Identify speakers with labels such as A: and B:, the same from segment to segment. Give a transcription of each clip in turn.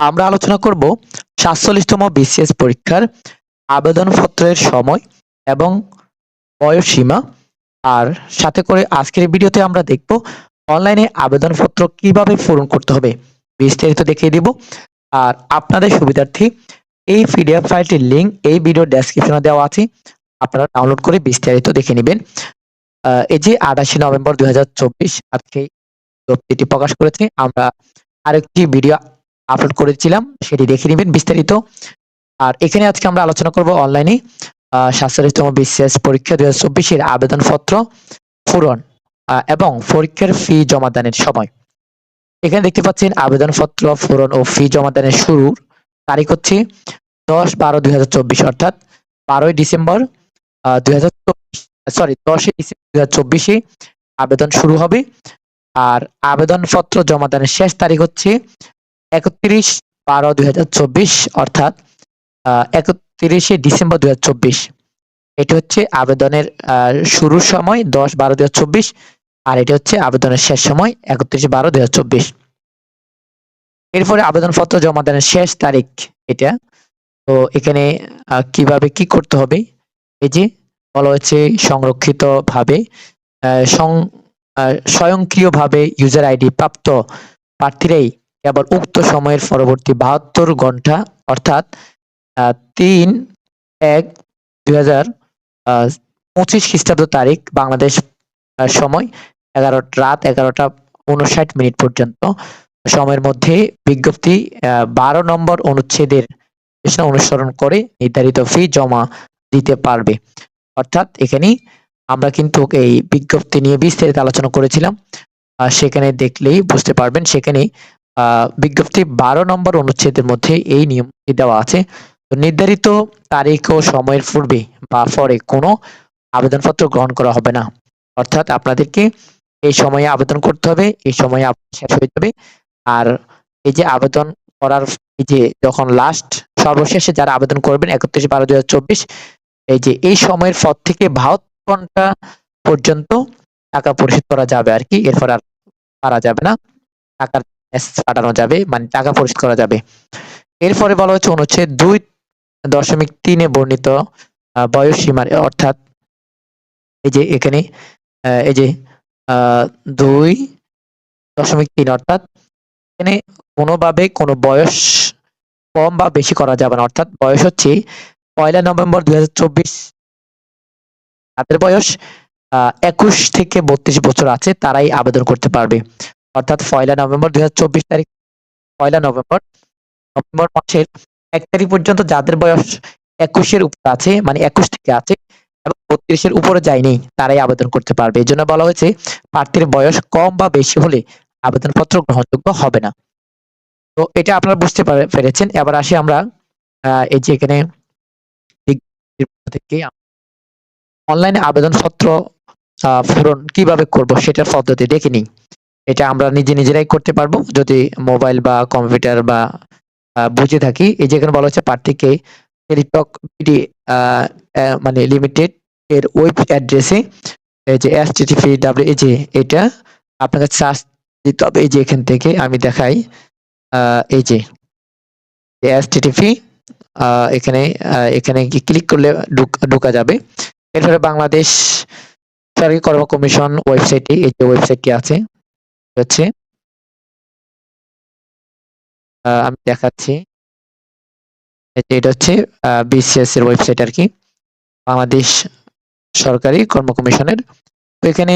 A: আমরা আলোচনা করব সাতচল্লিশতম বিসিএস পরীক্ষার আবেদনপত্রের সময় এবং বয়স সীমা আর সাথে করে আজকের ভিডিওতে আমরা দেখব অনলাইনে আবেদনপত্র কীভাবে পূরণ করতে হবে। বিস্তারিত দেখিয়ে দিব। আর আপনাদের সুবিধার্থে এই পিডিএফ ফাইলটির লিঙ্ক এই ভিডিও ডেসক্রিপশনে দেওয়া আছে। আপনারা ডাউনলোড করে বিস্তারিত দেখে নেবেন। এই যে আঠাশে নভেম্বর দু হাজার চব্বিশ আজকে প্রকাশ করেছে। আমরা আরেকটি ভিডিও আপলোড করেছিলাম, সেটি দেখে নেবেন বিস্তারিত। আর এখানে আজকে আমরা আলোচনা করব অনলাইনে সাতচল্লিশতম বিসিএস পরীক্ষা দুই হাজার চব্বিশের আবেদনপত্র পূরণ এবং পরীক্ষার ফি জমাদানের সময়। এখানে দেখতে পাচ্ছেন আবেদনপত্র পূরণ ও ফি জমাদানের শুরুর তারিখ হচ্ছে দশ বারো দুই হাজার চব্বিশ, অর্থাৎ বারোই ডিসেম্বর দুই হাজার চব্বিশ সরি দশই ডিসেম্বর দুই আবেদন শুরু হবে। আর আবেদনপত্র জমাদানের শেষ তারিখ হচ্ছে একত্রিশ বারো দুই হাজার চব্বিশ, অর্থাৎ একত্রিশে ডিসেম্বর দুই হাজার চব্বিশ। এটি হচ্ছে আবেদনের শুরুর সময় দশ বারো দুই হাজার চব্বিশ, আর এটি হচ্ছে আবেদনের শেষ সময় একত্রিশ বারো দুই হাজার চব্বিশ। এরপরে আবেদনপত্র জমাদানের শেষ তারিখ এটা। তো এখানে কীভাবে কি করতে হবে? এই যে বলা হয়েছে সংরক্ষিত ভাবে স্বয়ংক্রিয়ভাবে ইউজার আইডি প্রাপ্ত প্রার্থীরাই কেবল উক্ত সময়ের পরবর্তী বাহাত্তর ঘণ্টা, অর্থাৎ তিন এক দুই হাজার পঁচিশ খ্রিস্টাব্দ তারিখ, বাংলাদেশ সময় এগারো, রাত এগারোটা উনষাট মিনিট পর্যন্ত। সময়ের মধ্যে বিজ্ঞপ্তি বারো নম্বর অনুচ্ছেদের অনুসরণ করে নির্ধারিত ফি জমা দিতে পারবে। অর্থাৎ এখানে আমরা কিন্তু এই বিজ্ঞপ্তি নিয়ে বিস্তারিত আলোচনা করেছিলাম। সেখানে দেখলেই বুঝতে পারবেন সেখানে বিজ্ঞপ্তি বারো নম্বর অনুচ্ছেদের মধ্যে এই নিয়মটি দেওয়া আছে। নির্ধারিত তারিখ ও সময়ের পূর্বে বা পরে কোনো আবেদনপত্র গ্রহণ করা হবে না। অর্থাৎ আপনাদেরকে এই সময়ে আবেদন করতে হবে, এই সময়ে শেষ হয়ে যাবে আর এই যে আবেদন করার এই যে যখন লাস্ট সর্বশেষে যারা আবেদন করবেন, একত্রিশ বারো দু এই যে এই সময়ের পর থেকে বাহাত্তর ঘণ্টা পর্যন্ত টাকা পরিশোধ করা যাবে আর কি। এরপর আর পারা যাবে না। টাকার পাঠানো যাবে মানে টাকা পরিশোধ করা যাবে। এরপরে বলা হচ্ছে অনুচ্ছেদ দুই দশমিক তিনে বর্ণিত আহ, বয়স সীমার অর্থাৎ এই যে এখানে এই যে দুই দশমিক তিন অর্থাৎ এখানে কোনোভাবে কোনো বয়স কম বা বেশি করা যাবে না অর্থাৎ বয়স হচ্ছে পয়লা নভেম্বর দুই হাজার চব্বিশ। তাদের বয়স একুশ থেকে বত্রিশ বছর আছে তারাই আবেদন করতে পারবে। অর্থাৎ পয়লা নভেম্বর দুই হাজার চব্বিশ তারিখ, পয়লা নভেম্বর নভেম্বর মাসের এক তারিখ পর্যন্ত যাদের বয়স একুশের উপর আছে মানে একুশ থেকে আছে এবং বত্রিশের উপরে যায়নি, তারাই আবেদন করতে পারবে। এই জন্য বলা হয়েছে, প্রার্থীর বয়স কম বা বেশি হলে আবেদনপত্র গ্রহণযোগ্য হবে না। তো এটা আপনারা বুঝতে পারে- পেরেছেন। এবার আসি আমরা এই যে এখানে থেকে অনলাইনে আবেদনপত্র পূরণ কীভাবে করব সেটার পদ্ধতি দেখে নিই। এটা আমরা নিজে নিজেরাই করতে পারব। যদি মোবাইল বা কম্পিউটার বা বুঝে থাকি, এই যেখানে বলা হচ্ছে প্রার্থীকে টেলিটক বিডি মানে লিমিটেড এর ওয়েব অ্যাড্রেসে, এই যে এস টিটিপি ডাব্লিউ এই যে এটা, আপনাকে সার্চ দিতে হবে, এই যে এখান থেকে আমি দেখাই এই যে এস টিটিপি এখানে এখানে ক্লিক করলে ঢোকা যাবে। এরপরে বাংলাদেশ সরকারি কর্ম কমিশন ওয়েবসাইটে, এই যে ওয়েবসাইটটি আছে হচ্ছে আমি দেখাচ্ছি। এটা হচ্ছে বিসিএস এর ওয়েবসাইট আর কি। বাংলাদেশ সরকারি কর্ম কমিশনের। এখানে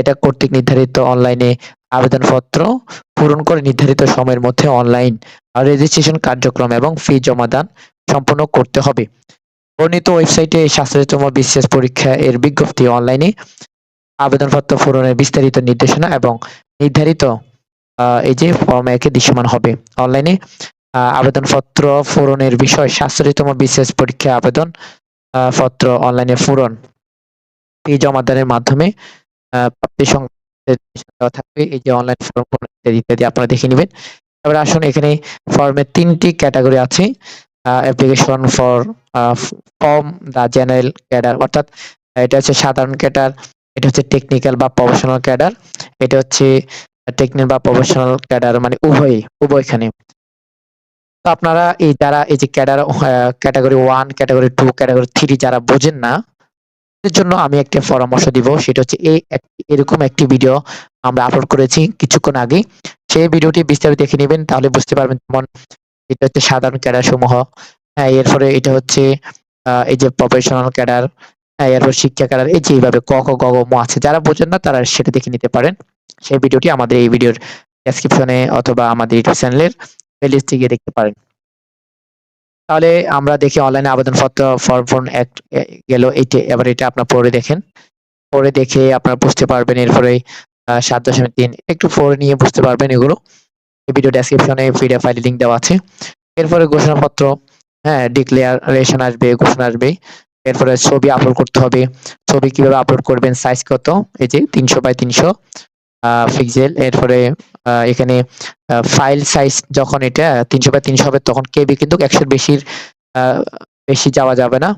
A: এটা কর্তৃক নির্ধারিত অনলাইনে আবেদনপত্র পূরণ করে নির্ধারিত সময়ের মধ্যে অনলাইন রেজিস্ট্রেশন কার্যক্রম এবং ফি জমাদান সম্পন্ন করতে হবে। বর্ণিত ওয়েবসাইটে সাতচল্লিশতম বিসিএস পরীক্ষা এর বিজ্ঞপ্তি অনলাইনে আবেদনপত্র পূরণের বিস্তারিত নির্দেশনা এবং নির্ধারিত এই যে ফর্ম একে দৃশ্যমান হবে। অনলাইনে আবেদনপত্র পূরণের বিষয় সাতচল্লিশতম বিশেষ পরীক্ষা আবেদন পত্র অনলাইনে পূরণ। ফি জমাদানের মাধ্যমে প্রাপ্তি দেওয়া থাকবে। এই যে অনলাইন ফর্ম ইত্যাদি ইত্যাদি আপনারা দেখে নেবেন। এবার আসুন এখানে ফর্মের তিনটি ক্যাটাগরি আছে। Application for form the general cadre অর্থাৎ এটা হচ্ছে সাধারণ ক্যাডার এটা হচ্ছে টেকনিক্যাল বা প্রফেশনাল ক্যাডার এটা হচ্ছে টেকনিক্যাল বা প্রফেশনাল ক্যাডার মানে উভয় উভয়খানে। তো আপনারা এই যারা এই যে cadre category one category two category three যারা বোঝেন না এর জন্য আমি একটা পরামর্শ দিব, সেটা হচ্ছে এই এরকম একটি ভিডিও আমরা আপলোড করেছি কিছুক্ষণ আগে। সেই ভিডিওটি বিস্তারিত দেখে নেবেন, তাহলে বুঝতে পারবেন যেমন এটা হচ্ছে সাধারণ ক্যাডার সমূহ। হ্যাঁ এরপরে এটা হচ্ছে এই যে প্রফেশনাল ক্যাডার এরপর শিক্ষা ক্যাডার এই যে এইভাবে ক খ গ ম আছে, যারা বোঝেন না তারা সেটা দেখে নিতে পারেন। সেই ভিডিওটি আমাদের এই ভিডিওর ডেসক্রিপশনে অথবা আমাদের ইউটিউব চ্যানেলের প্লেলিস্টে গিয়ে দেখতে পারেন। তাহলে আমরা দেখি অনলাইনে আবেদনপত্র ফর্ম ফর্ম এক গেল, এইটা, এবার এটা আপনার পড়ে দেখেন। পড়ে দেখে আপনারা বুঝতে পারবেন এরপরে সাত দশমিক তিন, একটু পড়ে নিয়ে বুঝতে পারবেন এগুলো। ভিডিও ডেসক্রিপশনে পিডিএফ ফাইল লিংক দেওয়া আছে। এরপরে ঘোষণাপত্র হ্যাঁ ডিক্লেয়ারেশন আসবে, ঘোষণা আসবে। এরপরে ছবি আপলোড করতে হবে। ছবি কীভাবে আপলোড করবেন? সাইজ কত? এই যে তিনশো বাই তিনশো পিক্সেল এরপরে এখানে ফাইল সাইজ যখন এটা, তিনশো বাই তিনশো হবে, তখন কেবি কিন্তু একশোর বেশির বেশি যাওয়া যাবে না।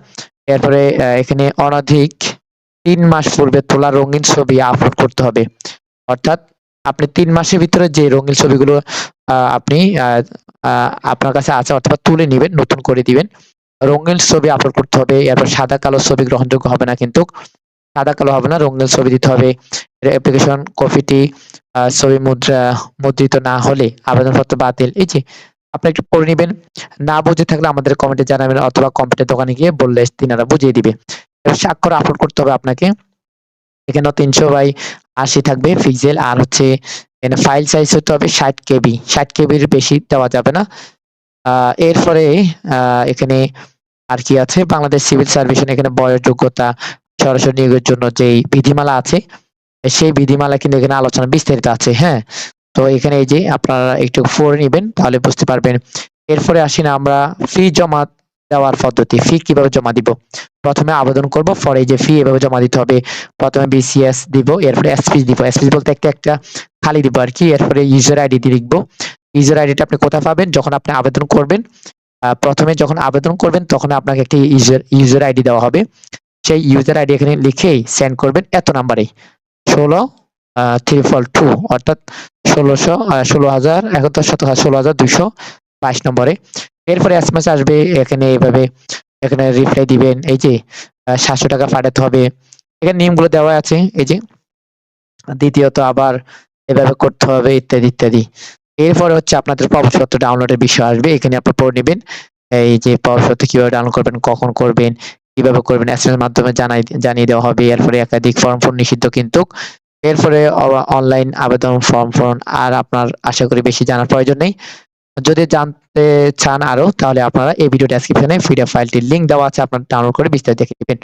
A: এরপরে এখানে অনধিক তিন মাস পূর্বে তোলা রঙিন ছবি আপলোড করতে হবে। অর্থাৎ আপনি তিন মাসের ভিতরে যে রঙিন ছবিগুলো আপনি আপনার কাছে আছে, অথবা তুলে নেবেন, নতুন করে দিবেন রঙিন ছবি আপলোড করতে হবে, এরপর সাদা কালো ছবি গ্রহণযোগ্য হবে না কিন্তু সাদা কালো হবে না, রঙিন ছবি দিতে হবে। অ্যাপ্লিকেশন কপিটি ছবি মুদ্রা, মুদ্রিত না হলে আবেদনপত্র বাতিল। এই যে, আপনি একটু পড়ে নেবেন। না বুঝে থাকলে আমাদের কমেন্টে জানাবেন অথবা কম্পিউটার দোকানে গিয়ে বললে তিনারা বুঝিয়ে দিবে। স্বাক্ষর আপলোড করতে হবে আপনাকে। এখানে তিনশো বাই আশি থাকবে পিক্সেল আর হচ্ছে এখানে ফাইল সাইজ হতে হবে ষাট কেবি। ষাট কেবির বেশি দেওয়া যাবে না। এরপরে এখানে আর কি আছে? বাংলাদেশ সিভিল সার্ভিসন এখানে বয়স যোগ্যতা সরাসরি নিয়োগের জন্য যে বিধিমালা আছে, সেই বিধিমালা কিন্তু এখানে আলোচনা বিস্তারিত আছে হ্যাঁ? তো এখানে এই যে আপনারা একটু পড়ে নেবেন, তাহলে বুঝতে পারবেন। এরপরে আসি না আমরা, ফি জমা দেওয়ার পদ্ধতি, ফি কীভাবে জমা দিব? প্রথমে আবেদন করব, পরে যে ফি এভাবে জমা দিতে হবে, প্রথমে বিসিএস দিব, এরপরে এসপি দিব এসপি বলতে একটা একটা খালি দিব আর কি, এরপরে ইউজার আইডি দিয়ে লিখব। ইউজার আইডিটা আপনি কোথায় পাবেন, যখন আপনি আবেদন করবেন প্রথমে যখন আবেদন করবেন, তখন আপনাকে একটি ইউজার ইউজার আইডি দেওয়া হবে। সেই ইউজার আইডি এখানে লিখেই সেন্ড করবেন এত নাম্বারে ষোলো থ্রি ফল টু অর্থাৎ ষোলোশো ষোলো হাজার, একাত্তর শত ষোলো হাজার দুশো বাইশ নম্বরে। এরপরে এস এস আসবে, এখানে এইভাবে এখানে রিপ্লাই দিবেন, এই যে সাতশো টাকা পাঠাতে হবে। এখানে নিয়মগুলো দেওয়া আছে, এই যে, দ্বিতীয়ত আবার এভাবে করতে হবে, ইত্যাদি ইত্যাদি। এরপরে হচ্ছে আপনাদের প্রবেশপত্র ডাউনলোডের বিষয় আসবে, এখানে আপনি পড়ে নেবেন। এই যে প্রবেশপত্র কীভাবে ডাউনলোড করবেন, কখন করবেন, কীভাবে করবেন এস মাধ্যমে জানাই, জানিয়ে দেওয়া হবে। এরপরে একাধিক ফর্ম ফর্ম নিষিদ্ধ কিন্তু। এরপরে অনলাইন আবেদন ফর্ম ফোন আর আপনার আশা করি বেশি জানার প্রয়োজন নেই। যদি জানতে চান আরও, তাহলে আপনারা এই ভিডিও ডেসক্রিপশনে পিডিএফ ফাইলটির লিংক দেওয়া আছে, আপনারা ডাউনলোড করে বিস্তারিত দেখে নেবেন।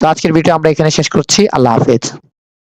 A: তো আজকের ভিডিও আমরা এখানে শেষ করছি। আল্লাহ হাফেজ।